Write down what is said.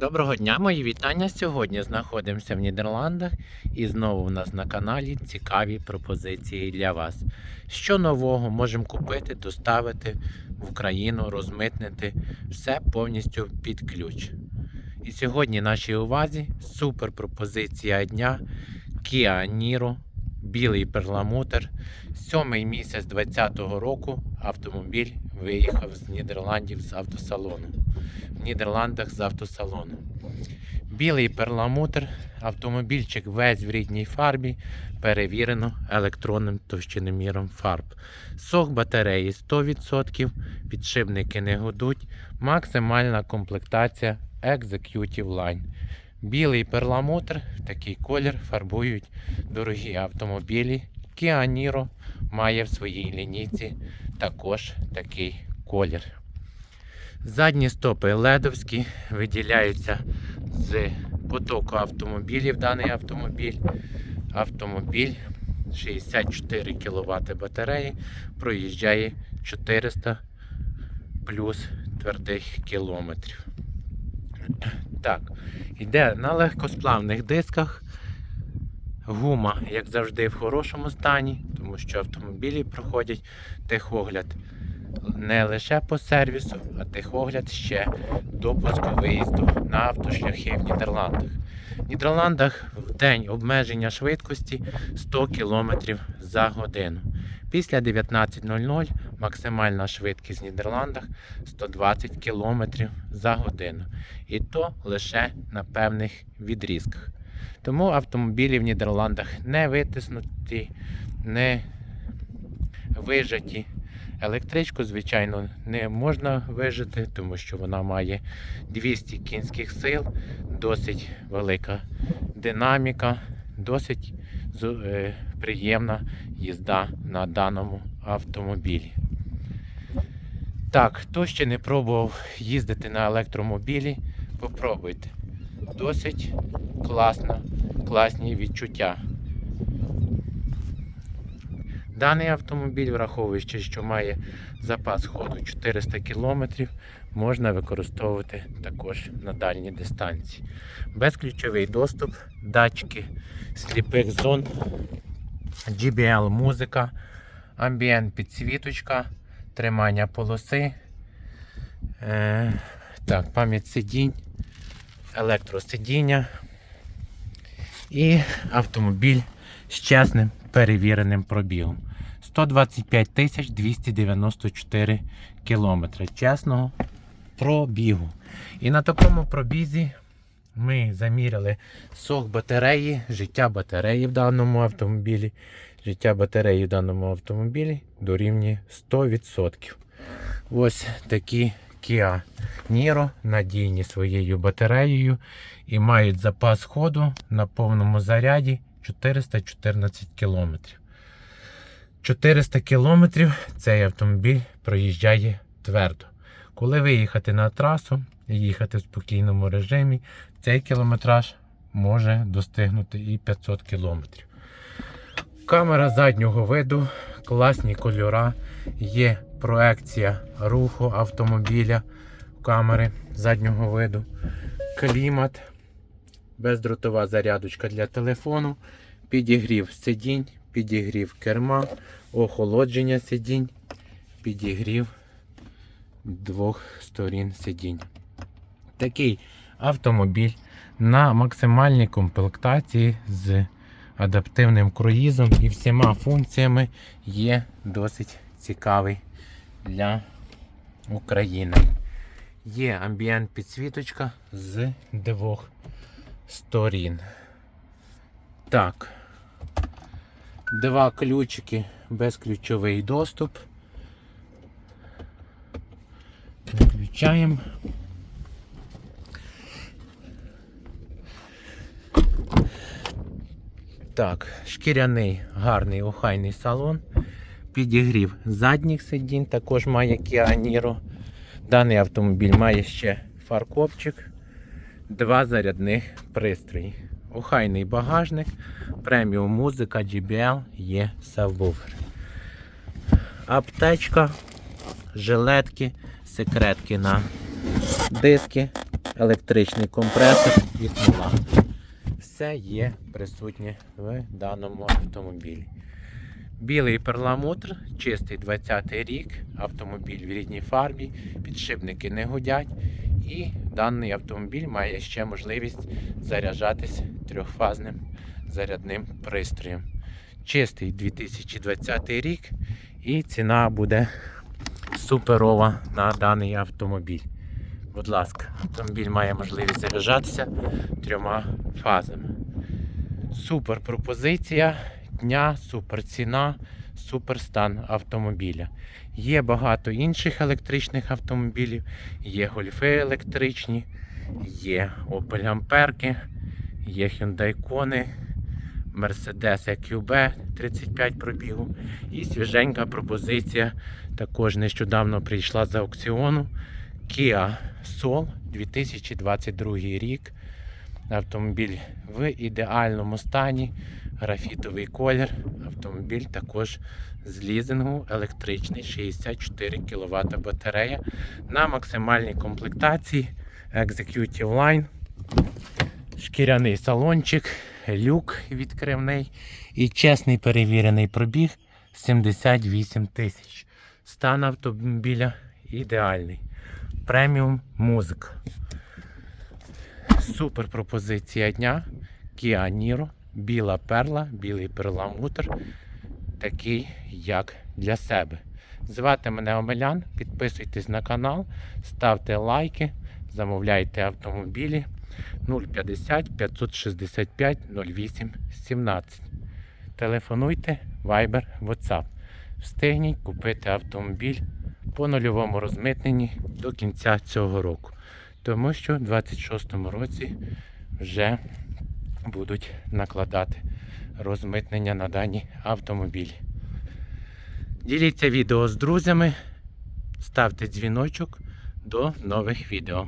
Доброго дня, мої вітання. Сьогодні знаходимося в Нідерландах і знову у нас на каналі цікаві пропозиції для вас. Що нового можемо купити, доставити в Україну, розмитнити все повністю під ключ. І сьогодні нашій увазі супер пропозиція дня Kia Niro, білий перламутр. Сьомий місяць 2020 року автомобіль виїхав з Нідерландів з автосалону в Нідерландах з автосалону. Білий перламутр, автомобільчик весь в рідній фарбі, перевірено електронним товщиноміром фарб. Сох батареї 100%, підшипники не гудуть, максимальна комплектація Executive Line. Білий перламутр, такий колір фарбують дорогі автомобілі. Kia Niro має в своїй лінійці також такий колір. Задні стопи ледовські виділяються з потоку автомобілів даний автомобіль. Автомобіль 64 кВт батареї проїжджає 400 плюс твердих кілометрів. Так, йде на легкосплавних дисках. Гума, як завжди, в хорошому стані, тому що автомобілі проходять техогляд не лише по сервісу, а техогляд ще допуску виїзду на автошляхи в Нідерландах. В Нідерландах в день обмеження швидкості 100 км за годину. Після 19.00 максимальна швидкість в Нідерландах 120 км за годину. І то лише на певних відрізках. Тому автомобілі в Нідерландах не витиснуті, не вижаті. Електричку, звичайно, не можна вижити, тому що вона має 200 кінських сил, досить велика динаміка, досить е, приємна їзда на даному автомобілі. Так, хто ще не пробував їздити на електромобілі, попробуйте. Досить класно, класні відчуття. Даний автомобіль, враховуючи, що має запас ходу 400 км, можна використовувати також на дальній дистанції. Безключовий доступ, датчики сліпих зон, GBL музика, амбієнт підсвіточка, тримання полоси, е, так, пам'ять сидінь, електросидіння і автомобіль з чесним перевіреним пробігом. 125 тисяч 294 кілометри чесного пробігу. І на такому пробізі ми заміряли сок батареї, життя батареї в даному автомобілі. Життя батареї в даному автомобілі дорівнює 100%. Ось такі Kia Niro надійні своєю батареєю і мають запас ходу на повному заряді 414 км. 400 км цей автомобіль проїжджає твердо. Коли виїхати на трасу і їхати в спокійному режимі, цей кілометраж може достигнути і 500 км. Камера заднього виду, класні кольора, є проекція руху автомобіля камери заднього виду, клімат, бездротова зарядочка для телефону, підігрів сидінь, підігрів керма, охолодження сидінь, підігрів двох сторін сидінь. Такий автомобіль на максимальній комплектації з адаптивним круїзом і всіма функціями є досить цікавий для України. Є амбієнт підсвіточка з двох сторін. Так. Два ключики, безключовий доступ. Включаємо. Так, шкіряний гарний охайний салон. Підігрів задніх сидінь, також має Kia Niro. Даний автомобіль має ще фаркопчик, два зарядних пристрої. Охайний багажник, преміум музика, GBL, є сабвуфер. Аптечка, жилетки, секретки на диски, електричний компресор і смола. Все є присутнє в даному автомобілі. Білий перламутр, чистий 20-й рік, автомобіль в рідній фарбі, підшипники не гудять. І даний автомобіль має ще можливість заряджатись трьохфазним зарядним пристроєм. Чистий 2020 рік і ціна буде суперова на даний автомобіль. Будь ласка, автомобіль має можливість заряджатися трьома фазами. Супер пропозиція дня, супер ціна, супер автомобіля. Є багато інших електричних автомобілів, є гольфи електричні, є Opel Амперки, є Hyundai Kona, Mercedes EQB 35 пробігу. І свіженька пропозиція також нещодавно прийшла з аукціону. Kia Soul 2022 рік. Автомобіль в ідеальному стані, графітовий колір. Автомобіль також з лізингу, електричний, 64 кВт батарея на максимальній комплектації Executive Line, шкіряний салончик, люк відкривний і чесний перевірений пробіг 78 тисяч. Стан автомобіля ідеальний. Преміум музика. Супер пропозиція дня. Kia Niro, біла перла, білий перламутр. Такий, як для себе. Звати мене Омелян, підписуйтесь на канал, ставте лайки, замовляйте автомобілі 050 565 08 17. Телефонуйте, Viber, WhatsApp. Встигніть купити автомобіль по нульовому розмитненні до кінця цього року. Тому що в 26-му році вже будуть накладати розмитнення на дані автомобілі. Діліться відео з друзями, ставте дзвіночок до нових відео.